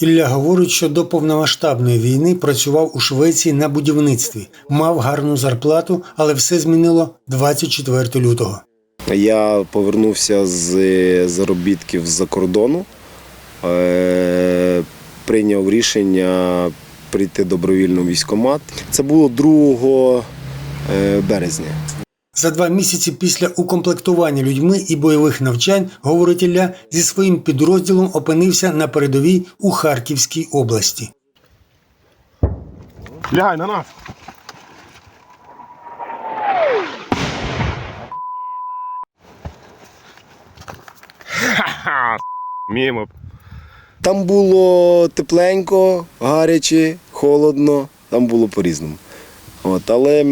Ілля говорить, що до повномасштабної війни працював у Швеції на будівництві, мав гарну зарплату, але все змінило 24 лютого. Я повернувся з заробітків з-за кордону, е, прийняв рішення прийти добровільно в військкомат. Це було 2 е, березня. За два місяці після укомплектування людьми і бойових навчань, говорить Ілля, зі своїм підрозділом опинився на передовій у Харківській області. Лягай на нас. Мімо. Там було тепленько, гаряче, холодно, там було по-різному. От, але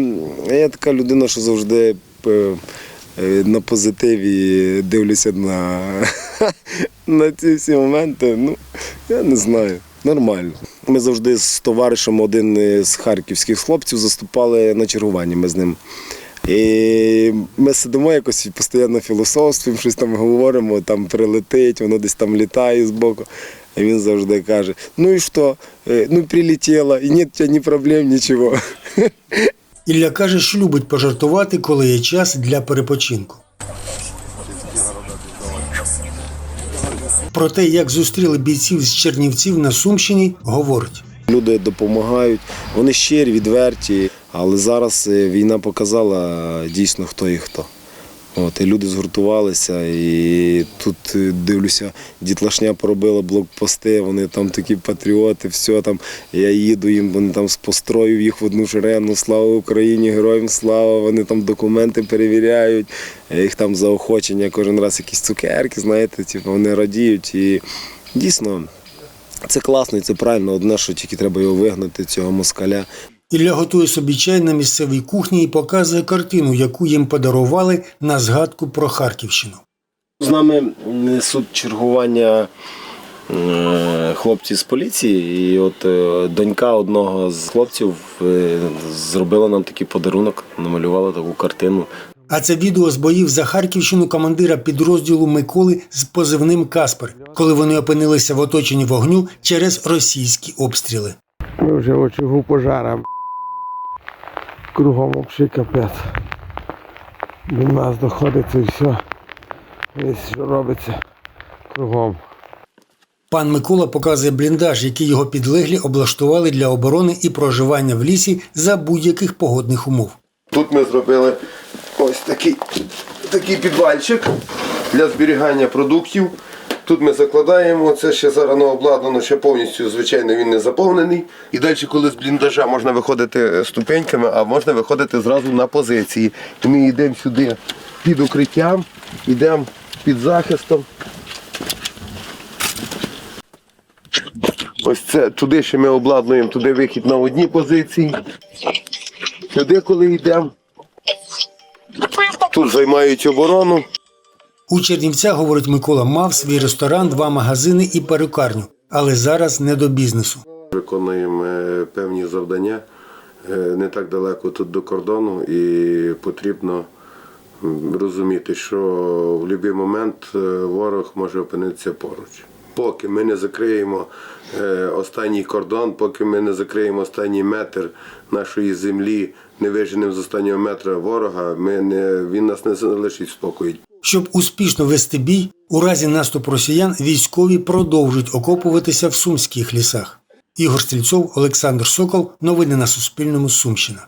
я така людина, що завжди на позитиві дивлюся на, на ці всі моменти. Ну, я не знаю. Нормально. Ми завжди з товаришем, один з харківських хлопців, заступали на чергування. Ми з ним. І ми сидимо якось і постійно філософствуємо, щось там говоримо, там прилетить, воно десь там літає збоку. І він завжди каже: ну і що? Е, Ну, прилетіло, і тебе ні проблем, нічого. Ілля каже, що любить пожартувати, коли є час для перепочинку. Про те, як зустріли бійців з Чернівців на Сумщині, говорить. Люди допомагають, вони щирі, відверті, але зараз е, війна показала дійсно хто і хто. От, і люди згуртувалися, і тут е, дивлюся, дітлашня поробила блокпости, вони там такі патріоти, все там. Я їду їм, вони там з построю їх в одну шерену, слава Україні, героям слава, вони там документи перевіряють, їх там заохочення, кожен раз якісь цукерки, знаєте, типу, вони радіють. І дійсно, це класно і це правильно. Одне, що тільки треба його вигнати, цього москаля. Ілля готує собі чай на місцевій кухні і показує картину, яку їм подарували на згадку про Харківщину. З нами несуть чергування е, хлопці з поліції, і от е, донька одного з хлопців е, зробила нам такий подарунок, намалювала таку картину. А це відео з боїв за Харківщину командира підрозділу Миколи з позивним Каспер, коли вони опинилися в оточенні вогню через російські обстріли. Ми вже в очагу пожара. Кругом взагалі капець. До нас доходиться і все. Ось що робиться кругом. Пан Микола показує бліндаж, який його підлеглі облаштували для оборони і проживання в лісі за будь-яких погодних умов. Тут ми зробили ось такий, такий підвальчик для зберігання продуктів. Тут ми закладаємо, це ще зараз не обладнано, ще повністю, звичайно, він не заповнений. І далі, коли з бліндажа можна виходити ступеньками, а можна виходити зразу на позиції. І ми йдемо сюди під укриттям, йдемо під захистом. Ось це туди ще ми обладнуємо, туди вихід на одній позиції. Сюди, коли йдемо. Тут займають оборону. У Чернівцях, говорить Микола, мав свій ресторан, два магазини і перукарню, але зараз не до бізнесу. Виконуємо е, певні завдання е, не так далеко тут до кордону, і потрібно розуміти, що в будь-який момент е, ворог може опинитися поруч. Поки ми не закриємо останній кордон, поки ми не закриємо останній метр нашої землі, не виженемо з останнього метра ворога, ми не, він нас не залишить в спокої. Щоб успішно вести бій, у разі наступу росіян військові продовжують окопуватися в сумських лісах. Ігор Стрільцов, Олександр Сокол. Новини на Суспільному. Сумщина.